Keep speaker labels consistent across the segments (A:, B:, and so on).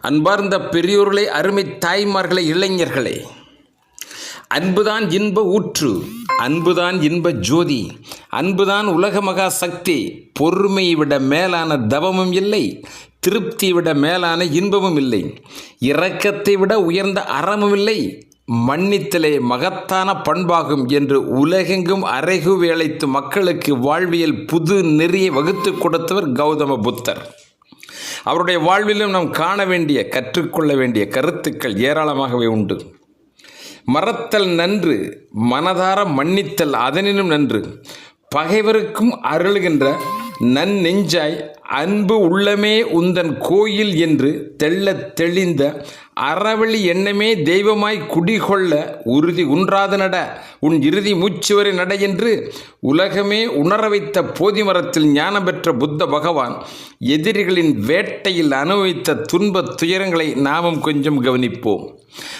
A: அன்பார்ந்த பெரியோர்களே அருமை தாய்மார்களே இளைஞர்களே. அன்புதான் இன்ப ஊற்று அன்புதான் இன்ப ஜோதி அன்புதான் உலக மகா சக்தி. பொறுமையை விட மேலான தவமும் இல்லை திருப்தியை விட மேலான இன்பமும் இல்லை. இரக்கத்தை விட உயர்ந்த அறமும் இல்லை மன்னித்தலே மகத்தான பண்பாகும் என்று உலகெங்கும் அறைகு வேளைத்து மக்களுக்கு வாழ்வியல் புது நெறியை வகுத்து கொடுத்தவர் கௌதம புத்தர். அவருடைய வாழ்விலும் நாம் காண வேண்டிய கற்றுக்கொள்ள வேண்டிய கருத்துக்கள் ஏராளமாகவே உண்டு. மறத்தல் நன்று மனதார மன்னித்தல் அதனினும் நன்று. பகைவருக்கும் அருளுகின்ற நன்னெஞ்சாய் அன்பு உள்ளமே உந்தன் கோயில் என்று தெள்ள தெளிந்த அறவழி எண்ணமே தெய்வமாய் குடிகொள்ள உறுதி உன்றாத நட உன் இறுதி மூச்சுவரை நட என்று உலகமே உணர வைத்த போதி மரத்தில் ஞானம் பெற்ற புத்த பகவான் எதிரிகளின் வேட்டையில் அனுபவித்த துன்பத் துயரங்களை நாமும் கொஞ்சம் கவனிப்போம்.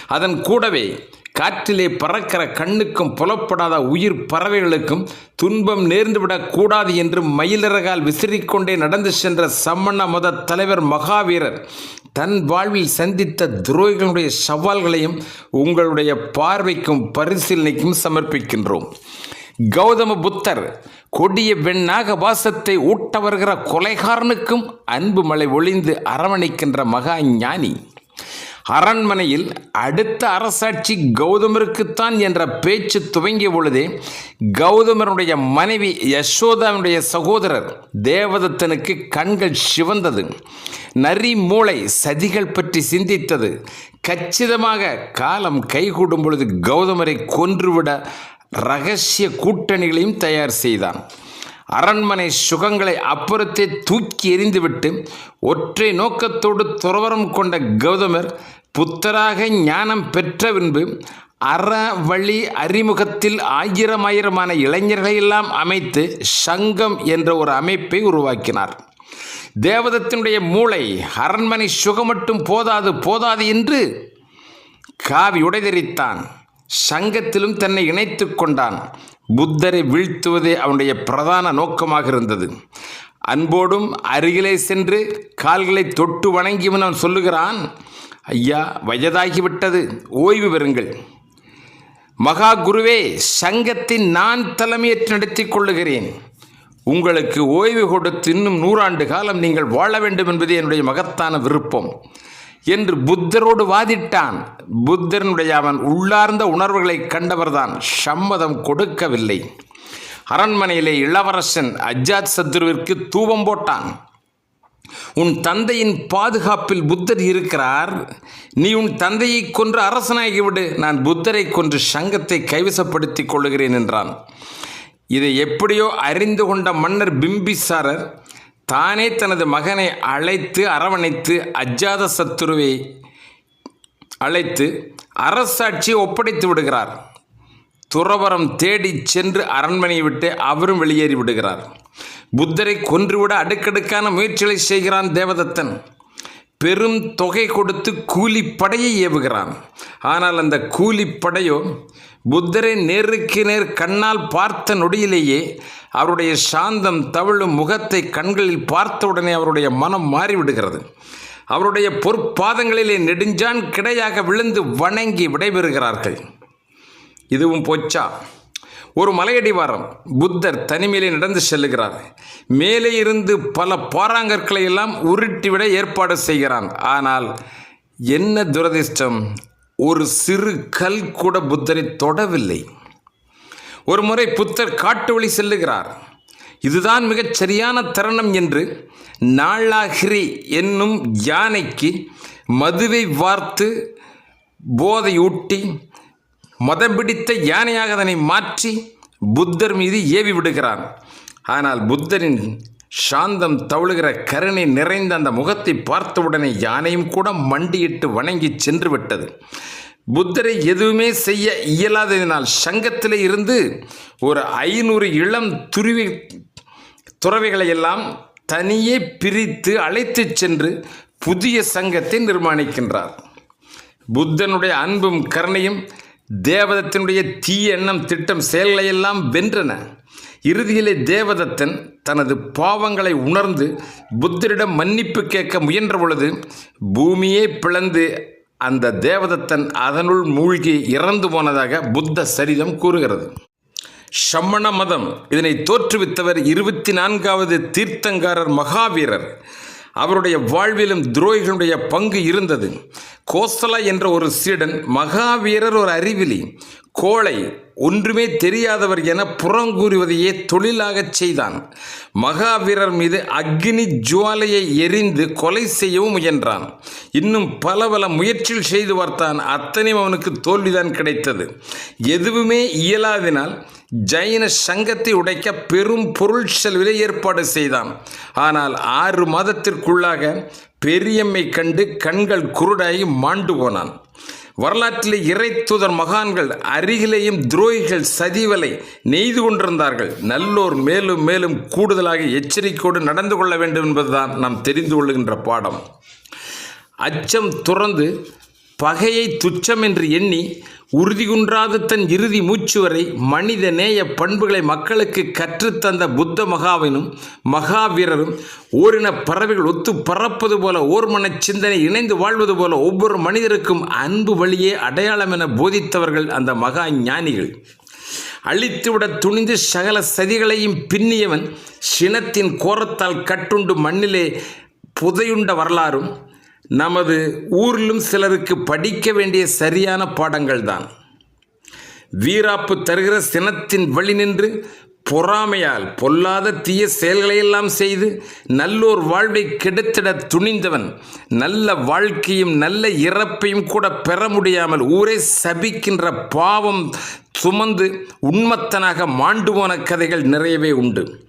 A: அதன் கூடவே காற்றிலே பறக்கிற கண்ணுக்கும் புலப்படாத உயிர் பறவைகளுக்கும் துன்பம் நேர்ந்துவிடக் கூடாது என்று மயிலிறகால் விசிறிக்கொண்டே நடந்து சென்ற சம்மண மத தலைவர் மகாவீரர் தன் வாழ்வில் சந்தித்த துரோகிகளுடைய சவால்களையும் உங்களுடைய பார்வைக்கும் பரிசீலனைக்கும் சமர்ப்பிக்கின்றோம். கௌதம புத்தர் கொடிய வெண்ணாக வாசத்தை ஊட்ட வருகிற கொலைகாரனுக்கும் அன்பு மலை ஒளிந்து அரவணைக்கின்ற மகா ஞானி. அரண்மனையில் அடுத்த அரசாட்சி கௌதமருக்குத்தான் என்ற பேச்சு துவங்கிய பொழுதே கௌதமருடைய மனைவி யசோதாவுடைய சகோதரர் தேவதத்தனுக்கு கண்கள் சிவந்தது. நரி மூளை சதிகள் பற்றி சிந்தித்தது. கச்சிதமாக காலம் கைகூடும் பொழுது கௌதமரை கொன்றுவிட ரகசிய கூட்டணிகளையும் தயார் செய்தான். அரண்மனை சுகங்களை அப்புறத்தே தூக்கி எறிந்துவிட்டு ஒற்றை நோக்கத்தோடு துறவரம் கொண்ட கௌதமர் புத்தராக ஞானம் பெற்ற பின்பு அற வழி அறிமுகத்தில் ஆயிரம் ஆயிரமான இளைஞர்களையெல்லாம் அமைத்து சங்கம் என்ற ஒரு அமைப்பை உருவாக்கினார். தேவதத்தினுடைய மூளை அரண்மனை சுகம் மட்டும் போதாது போதாது என்று காவி உடைதெறித்தான். சங்கத்திலும் தன்னை இணைத்து கொண்டான். புத்தரை வீழ்த்துவதே அவனுடைய பிரதான நோக்கமாக இருந்தது. அன்போடும் அருகிலே சென்று கால்களை தொட்டு வணங்கியவன் அவன் சொல்லுகிறான் ஐயா வயதாகிவிட்டது. ஓய்வு பெறுங்கள். மகா குருவே சங்கத்தின் நான் தலைமையேற்று நடத்தி கொள்ளுகிறேன். உங்களுக்கு ஓய்வு கொடுத்து இன்னும் நூறாண்டு காலம் நீங்கள் வாழ வேண்டும் என்பது என்னுடைய மகத்தான விருப்பம். என்று புத்தரோடு வாதிட்டான். புத்தரனுடைய அவன் உள்ளார்ந்த உணர்வுகளை கண்டவர்தான் சம்மதம் கொடுக்கவில்லை. அரண்மனையிலே இளவரசன் அஜாத் சத்ருவிற்கு தூபம் போட்டான். உன் தந்தையின் பாதுகாப்பில் புத்தர் இருக்கிறார். நீ உன் தந்தையை கொன்று அரசனாகிவிடு. நான் புத்தரை கொன்று சங்கத்தை கைவசப்படுத்திக் கொள்ளுகிறேன் என்றான். இதை எப்படியோ அறிந்து கொண்ட மன்னர் பிம்பிசாரர் தானே தனது மகனை அழைத்து அரவணைத்து அஜாத சத்துருவை அழைத்து அரசாட்சியை ஒப்படைத்து விடுகிறார். துறவரம் தேடி சென்று அரண்மனையை விட்டு அவரும் வெளியேறி விடுகிறார். புத்தரை கொன்றுவிட அடுக்கடுக்கான முயற்சிகளை செய்கிறான் தேவதத்தன். பெரும் தொகை கொடுத்து கூலிப்படையை ஏவுகிறான். ஆனால் அந்த கூலிப்படையோ புத்தரை நேருக்கு நேர் கண்ணால் பார்த்த நொடியிலேயே அவருடைய சாந்தம் தவழும் முகத்தை கண்களில் பார்த்தவுடனே அவருடைய மனம் மாறிவிடுகிறது. அவருடைய பொற்பாதங்களிலே நெடுஞ்சான் கிடையாக விழுந்து வணங்கி விடைபெறுகிறார்கள். இதுவும் போச்சா? ஒரு மலையடிவாரம் புத்தர் தனிமையிலே நடந்து செல்லுகிறார். மேலே இருந்து பல பாறாங்கற்களை எல்லாம் உருட்டிவிட ஏற்பாடு செய்கிறான். ஆனால் என்ன துரதிர்ஷ்டம்? ஒரு சிறு கல் கூட புத்தரை தொடவில்லை. ஒரு முறை புத்தர் காட்டு வழி செல்லுகிறார். இதுதான் மிகச் சரியான தருணம் என்று நாளாகிரி என்னும் யானைக்கு மதுவை வார்த்து போதையூட்டி மதம் பிடித்த யானையாக அதனை மாற்றி புத்தர் மீது ஏவி விடுகிறார் ஆனால் புத்தரின் சாந்தம் தவழுகிற கருணை நிறைந்த அந்த முகத்தை பார்த்தவுடனே யானையும் கூட மண்டியிட்டு வணங்கி சென்று விட்டது. புத்தரை எதுவுமே செய்ய இயலாததினால் சங்கத்தில் இருந்து ஒரு ஐநூறு இளம் துருவி துறவிகளை எல்லாம் தனியே பிரித்து அழைத்துச் சென்று புதிய சங்கத்தை நிர்மாணிக்கின்றார். புத்தனுடைய அன்பும் கருணையும் தேவதத்தினுடைய தீய எண்ணம் திட்டம் செயல்களை எல்லாம் வென்றன. இறுதியிலே தேவதத்தன் தனது பாவங்களை உணர்ந்து புத்தரிடம் மன்னிப்பு கேட்க முயன்ற பொழுது பூமியே பிளந்து அந்த தேவதத்தன் அதனுள் மூழ்கி இறந்து போனதாக புத்த சரிதம் கூறுகிறது. சம்மண மதம் இதனை தோற்றுவித்தவர் இருபத்தி நான்காவது தீர்த்தங்காரர் மகாவீரர். அவருடைய வாழ்விலும் துரோகிகளுடைய பங்கு இருந்தது. கோசலா என்ற ஒரு சீடன் மகாவீரர் ஒரு அறிவிலி. கோளை ஒன்றுமே தெரியாதவர் என புறங்கூறுவதையே தொழிலாகச் செய்தான். மகாவீரர் மீது அக்னி ஜுவாலையை எரிந்து கொலை செய்யவும் முயன்றான். இன்னும் பல பல முயற்சிகள் செய்து பார்த்தான். அத்தனையும் அவனுக்கு தோல்விதான் கிடைத்தது. எதுவுமே இயலாதினால் ஜைன சங்கத்தை உடைக்க பெரும் பொருள் செலவிலே ஏற்பாடு செய்தான். ஆனால் ஆறு மாதத்திற்குள்ளாக பெரியம்மை கண்டு கண்கள் குருடாகி மாண்டு போனான். வரலாற்றிலே இறைத்துதர் மகான்கள் அருகிலேயும் துரோகிகள் சதிவலை நெய்து கொண்டிருந்தார்கள். நல்லோர் மேலும் மேலும் கூடுதலாக எச்சரிக்கையோடு நடந்து கொள்ள வேண்டும் என்பதுதான் நாம் தெரிந்து கொள்ளுகின்ற பாடம். அச்சம் துறந்து பகையை துச்சம் என்று எண்ணி உறுதிகுன்றாத தன் இறுதி மூச்சு வரை மனித நேய பண்புகளை மக்களுக்கு கற்றுத்தந்த புத்த மகாவினும் மகாவீரரும் ஓரின பறவைகள் ஒத்து பறப்பது போல ஓர்மன சிந்தனை இணைந்து வாழ்வது போல ஒவ்வொரு மனிதருக்கும் அன்பு வழியே அடையாளம் என போதித்தவர்கள் அந்த மகா ஞானிகள். அழித்துவிட துணிந்து சகல சதிகளையும் பின்னியவன் சினத்தின் கோரத்தால் கட்டுண்டு மண்ணிலே புதையுண்ட வரலாறும் நமது ஊரிலும் சிலருக்கு படிக்க வேண்டிய சரியான பாடங்கள் தான் வீராப்பு தருகிற சினத்தின் வழி நின்று பொறாமையால் பொல்லாத தீய செயல்களையெல்லாம் செய்து நல்லோர் வாழ்வை கெடுத்திட துணிந்தவன் நல்ல வாழ்க்கையும் நல்ல இறப்பையும் கூட பெற முடியாமல் ஊரே சபிக்கின்ற பாவம் சுமந்து உண்மத்தனாக மாண்டு போன கதைகள் நிறையவே உண்டு.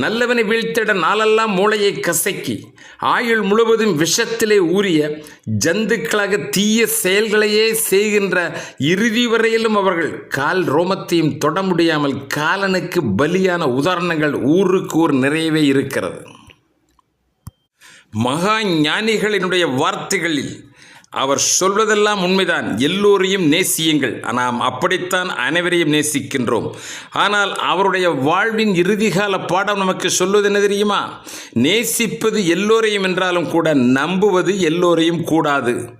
A: நல்லவனை வீழ்த்திட நாளெல்லாம் மூளையை கசக்கி ஆயுள் முழுவதும் விஷத்திலே ஊறிய ஜந்துக்களாக தீய செயல்களையே செய்கின்ற இறுதி வரையிலும் அவர்கள் கால் ரோமத்தையும் தொட முடியாமல் காலனுக்கு பலியான உதாரணங்கள் ஊருக்கு ஊர் நிறையவே இருக்கிறது. மகா ஞானிகளினுடைய வார்த்தைகளில் அவர் சொல்வதெல்லாம் உண்மைதான். எல்லோரையும் நேசியுங்கள். நாம் அப்படித்தான் அனைவரையும் நேசிக்கின்றோம். ஆனால் அவருடைய வாழ்வின் இறுதிகால பாடம் நமக்கு சொல்வது என்ன தெரியுமா? நேசிப்பது எல்லோரையும் என்றாலும் கூட நம்புவது எல்லோரையும் கூடாது.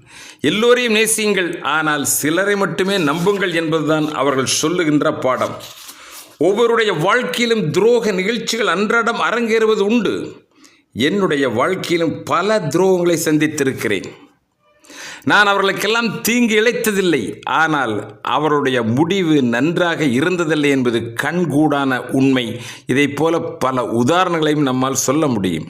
A: எல்லோரையும் நேசியுங்கள். ஆனால் சிலரை மட்டுமே நம்புங்கள் என்பதுதான் அவர்கள் சொல்லுகின்ற பாடம். ஒவ்வொருடைய வாழ்க்கையிலும் துரோக நிகழ்ச்சிகள் அன்றாடம் அரங்கேறுவது உண்டு. என்னுடைய வாழ்க்கையிலும் பல துரோகங்களை சந்தித்திருக்கிறேன். நான் அவர்களுக்கெல்லாம் தீங்கு இழைத்ததில்லை. ஆனால் அவருடைய முடிவு நன்றாக இருந்ததில்லை என்பது கண்கூடான உண்மை. இதைப்போல பல உதாரணங்களையும் நம்மால் சொல்ல முடியும்.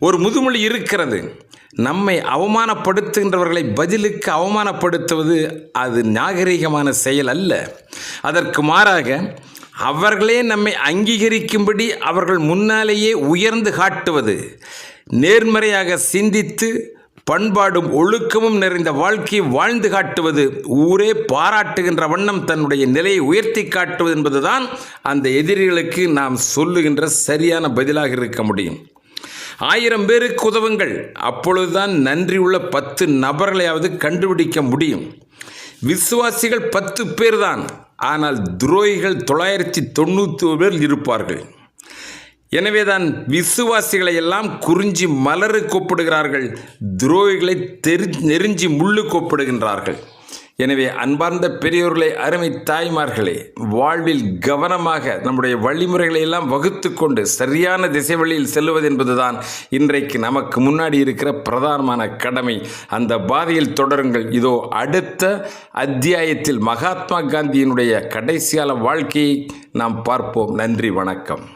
A: ஒரு முதுமொழி இருக்கிறது. நம்மை அவமானப்படுத்துகின்றவர்களை பதிலுக்கு அவமானப்படுத்துவது அது நாகரிகமான செயல் அல்ல. அதற்கு மாறாக அவர்களே நம்மை அங்கீகரிக்கும்படி அவர்கள் முன்னாலேயே உயர்ந்து காட்டுவது நேர்மறையாக சிந்தித்து பண்பாடும் ஒழுக்கமும் நிறைந்த வாழ்க்கையை வாழ்ந்து காட்டுவது ஊரே பாராட்டுகின்ற வண்ணம் தன்னுடைய நிலையை உயர்த்தி காட்டுவது என்பதுதான் அந்த எதிரிகளுக்கு நாம் சொல்லுகின்ற சரியான பதிலாக இருக்க முடியும். ஆயிரம் பேருக்கு உதவுங்கள். அப்பொழுதுதான் நன்றியுள்ள பத்து நபர்களையாவது கண்டுபிடிக்க முடியும். விசுவாசிகள் பத்து பேர் தான் ஆனால் துரோகிகள் தொள்ளாயிரத்தி தொண்ணூற்றி பேர் இருப்பார்கள். எனவேதான் விசுவாசிகளை எல்லாம் குறிஞ்சி மலரு கூப்பிடுகிறார்கள் துரோகிகளை தெரி நெருஞ்சி முள்ளு கூப்பிடுகின்றார்கள். எனவே அன்பார்ந்த பெரியோர்களே அருமை தாய்மார்களே வாழ்வில் கவனமாக நம்முடைய வழிமுறைகளை எல்லாம் வகுத்து கொண்டு சரியான திசை வழியில் செல்வது என்பதுதான் இன்றைக்கு நமக்கு முன்னாடி இருக்கிற பிரதானமான கடமை. அந்த பாதையில் தொடருங்கள். இதோ அடுத்த அத்தியாயத்தில் மகாத்மா காந்தியினுடைய கடைசியால வாழ்க்கையை நாம் பார்ப்போம். நன்றி வணக்கம்.